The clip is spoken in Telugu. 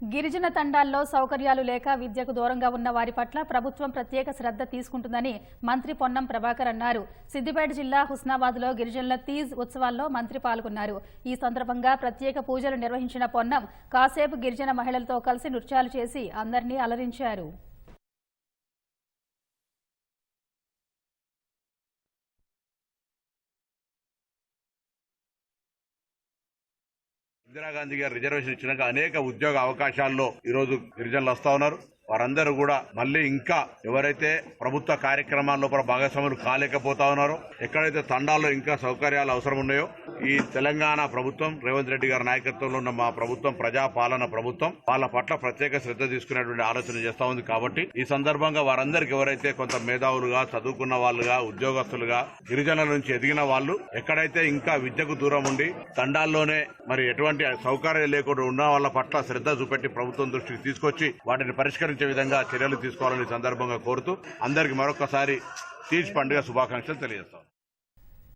గిరిజన తండాల్లో సౌకర్యాలు లేక విద్యకు దూరంగా ఉన్న వారి పట్ల ప్రభుత్వం ప్రత్యేక శ్రద్ధ తీసుకుంటుందని మంత్రి పొన్నం ప్రభాకర్ అన్నారు. సిద్దిపేట జిల్లా హుస్నాబాద్లో గిరిజనుల తీజ్ ఉత్సవాల్లో మంత్రి పాల్గొన్నారు. ఈ సందర్భంగా ప్రత్యేక పూజలు నిర్వహించిన పొన్నం కాసేపు గిరిజన మహిళలతో కలిసి నృత్యాలు చేసి అందరినీ అలరించారు. ఇందిరాగాంధీ గారు రిజర్వేషన్ ఇచ్చినాక అనేక ఉద్యోగ అవకాశాల్లో ఈరోజు గిరిజనులు వస్తా ఉన్నారు. వారందరూ కూడా మళ్ళీ ఇంకా ఎవరైతే ప్రభుత్వ కార్యక్రమాల్లో భాగస్వాములు కాలేకపోతా ఉన్నారో ఎక్కడైతే తండాల్లో ఇంకా సౌకర్యాలు అవసరం ఉన్నాయో ఈ తెలంగాణ ప్రభుత్వం రేవంత్ రెడ్డి గారి నాయకత్వంలో ఉన్న మా ప్రభుత్వం ప్రజాపాలన ప్రభుత్వం వాళ్ళ పట్ల ప్రత్యేక శ్రద్ధ తీసుకునేటువంటి ఆలోచన చేస్తా ఉంది కాబట్టి ఈ సందర్భంగా వారందరికి ఎవరైతే కొంత మేధావులుగా చదువుకున్న వాళ్ళుగా ఉద్యోగస్తులుగా గిరిజనుల నుంచి ఎదిగిన వాళ్ళు ఎక్కడైతే ఇంకా విద్యకు దూరం ఉండి తండాల్లోనే మరి ఎటువంటి సౌకర్యం లేకుండా ఉన్న వాళ్ళ పట్ల శ్రద్ధ చూపెట్టి ప్రభుత్వం దృష్టికి తీసుకొచ్చి వాటిని పరిష్కరించి విధంగా చర్యలు తీసుకోవాలని సందర్భంగా కోరుతూ అందరికి మరొకసారి తీజ్ పండుగ శుభాకాంక్షలు తెలియజేస్తాం.